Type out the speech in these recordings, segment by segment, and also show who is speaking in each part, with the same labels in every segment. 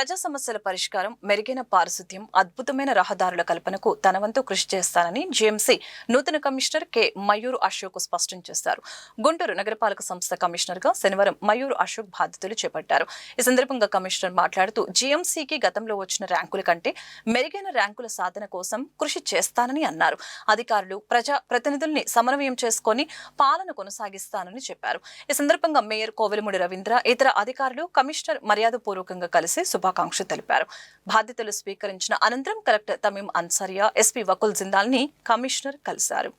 Speaker 1: ప్రజా సమస్యల పరిష్కారం మెరుగైన పారిశుద్ధ్యం అద్భుతమైన రహదారుల కల్పనకు తన వంతు కృషి చేస్తానని జీఎంసీ నూతన కమిషనర్ కె. మయూర్ అశోక్ స్పష్టం చేశారు. గుంటూరు నగరపాలక సంస్థ కమిషనర్గా శనివారం మయూర్ అశోక్ బాధ్యతలు చేపట్టారు. ఈ సందర్భంగా కమిషనర్ మాట్లాడుతూ జీఎంసీకి గతంలో వచ్చిన ర్యాంకుల కంటే మెరుగైన ర్యాంకుల సాధన కోసం కృషి చేస్తానని అన్నారు. అధికారులు ప్రజా ప్రతినిధుల్ని సమన్వయం చేసుకొని పాలన కొనసాగిస్తానని చెప్పారు. ఈ సందర్భంగా మేయర్ కోవెలముడి రవీంద్ర ఇతర అధికారులు కమిషనర్ మర్యాదపూర్వకంగా కలిసి శుభాకాంక్షలు తెలిపారు. బాధ్యతలు స్వీకరించిన అనంతరం కలెక్టర్ తమీం అన్సారియా ఎస్పీ వకుల్ జిందాల్ని కమిషనర్ కలిశారు.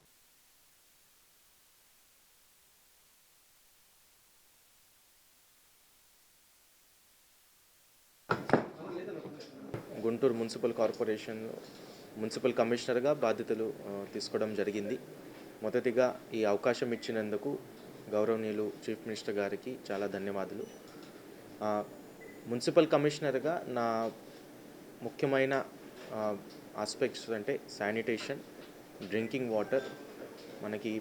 Speaker 2: గుంటూరు మున్సిపల్ కార్పొరేషన్ మున్సిపల్ కమిషనర్గా బాధ్యతలు తీసుకోవడం జరిగింది. మొదటిగా ఈ అవకాశం ఇచ్చినందుకు గౌరవనీయులు చీఫ్ మినిస్టర్ గారికి చాలా ధన్యవాదాలు. మున్సిపల్ కమిషనర్గా నా ముఖ్యమైన ఆస్పెక్ట్స్ అంటే శానిటేషన్ డ్రింకింగ్ వాటర్ మనకి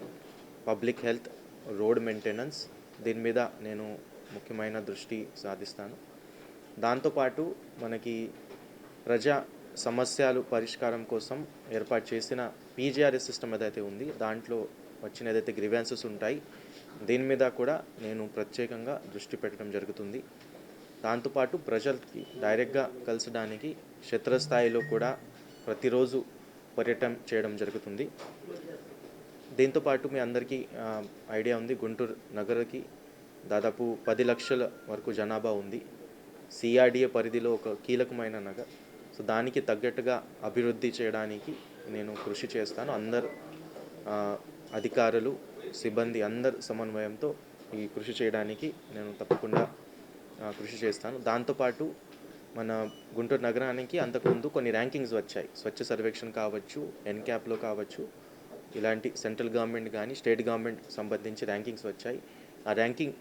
Speaker 2: పబ్లిక్ హెల్త్ రోడ్ మెయింటెనెన్స్ దీని మీద నేను ముఖ్యమైన దృష్టి సాధిస్తాను. దాంతోపాటు మనకి ప్రజా సమస్యలు పరిష్కారం కోసం ఏర్పాటు చేసిన పీజీఆర్ఎస్ సిస్టమ్ ఏదైతే ఉంది దాంట్లో వచ్చిన ఏదైతే గ్రివెన్సెస్ ఉంటాయి. దీని మీద కూడా నేను ప్రత్యేకంగా దృష్టి పెట్టడం జరుగుతుంది. దాంతోపాటు ప్రజలకి డైరెక్ట్గా కలిసడానికి క్షేత్రస్థాయిలో కూడా ప్రతిరోజు పర్యటన చేయడం జరుగుతుంది. దీంతోపాటు మీ అందరికీ ఐడియా ఉంది. గుంటూరు నగరకి దాదాపు పది లక్షల వరకు జనాభా ఉంది. సిఆర్డిఏ పరిధిలో ఒక కీలకమైన నగర్. సో దానికి తగ్గట్టుగా అభివృద్ధి చేయడానికి నేను కృషి చేస్తాను. అందరు అధికారులు సిబ్బంది అందరు సమన్వయంతో ఈ కృషి చేయడానికి నేను తప్పకుండా కృషి చేస్తాను. దాంతోపాటు మన గుంటూరు నగరానికి అంతకుముందు కొన్ని ర్యాంకింగ్స్ వచ్చాయి. స్వచ్ఛ సర్వేక్షణ కావచ్చు ఎన్క్యాప్లో కావచ్చు ఇలాంటి సెంట్రల్ గవర్నమెంట్ కానీ స్టేట్ గవర్నమెంట్ సంబంధించి ర్యాంకింగ్స్ వచ్చాయి. ఆ ర్యాంకింగ్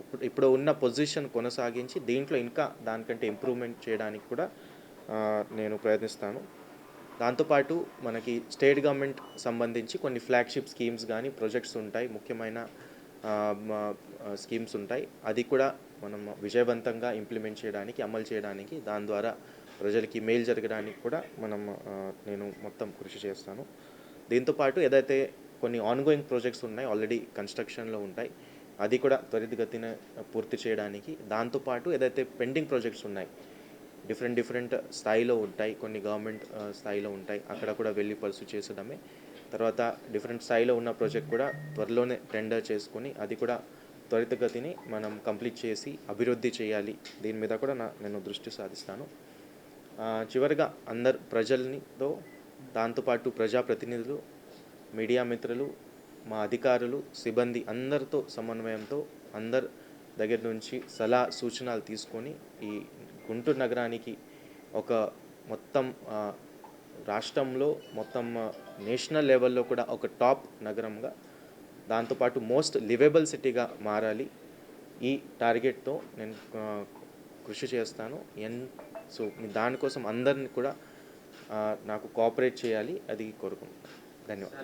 Speaker 2: ఇప్పుడు ఇప్పుడు ఉన్న పొజిషన్ కొనసాగించి దీంట్లో ఇంకా దానికంటే ఇంప్రూవ్మెంట్ చేయడానికి కూడా నేను ప్రయత్నిస్తాను. దాంతోపాటు మనకి స్టేట్ గవర్నమెంట్ సంబంధించి కొన్ని ఫ్లాగ్షిప్ స్కీమ్స్ కానీ ప్రొజెక్ట్స్ ఉంటాయి. ముఖ్యమైన స్కీమ్స్ ఉంటాయి. అది కూడా మనం విజయవంతంగా ఇంప్లిమెంట్ చేయడానికి అమలు చేయడానికి దాని ద్వారా ప్రజలకి మేలు జరగడానికి కూడా మనం నేను మొత్తం కృషి చేస్తాను. దీంతోపాటు ఏదైతే కొన్ని ఆన్గోయింగ్ ప్రాజెక్ట్స్ ఉన్నాయి ఆల్రెడీ కన్స్ట్రక్షన్లో ఉంటాయి అది కూడా త్వరితగతిన పూర్తి చేయడానికి దాంతోపాటు ఏదైతే పెండింగ్ ప్రాజెక్ట్స్ ఉన్నాయి డిఫరెంట్ డిఫరెంట్ స్థాయిలో ఉంటాయి కొన్ని గవర్నమెంట్ స్థాయిలో ఉంటాయి అక్కడ కూడా వెళ్ళి పర్సు చేసడమే తర్వాత డిఫరెంట్ స్థాయిలో ఉన్న ప్రాజెక్ట్ కూడా త్వరలోనే టెండర్ చేసుకొని అది కూడా త్వరితగతిని మనం కంప్లీట్ చేసి అభివృద్ధి చేయాలి. దీని మీద కూడా నా నేను దృష్టి సాధిస్తాను. చివరిగా అందరు ప్రజలనితో దాంతోపాటు ప్రజాప్రతినిధులు మీడియా మిత్రులు మా అధికారులు సిబ్బంది అందరితో సమన్వయంతో అందరి దగ్గర నుంచి సలహా సూచనలు తీసుకొని ఈ గుంటూరు నగరానికి ఒక మొత్తం రాష్ట్రంలో మొత్తం నేషనల్ లెవెల్లో కూడా ఒక టాప్ నగరంగా దాంతోపాటు మోస్ట్ లివెబుల్ సిటీగా మారాలి. ఈ టార్గెట్తో నేను కృషి చేస్తాను. ఎన్ సో దానికోసం అందరిని కూడా నాకు కోఆపరేట్ చేయాలి. అది కోరుకుంటున్నాను. ధన్యవాదాలు.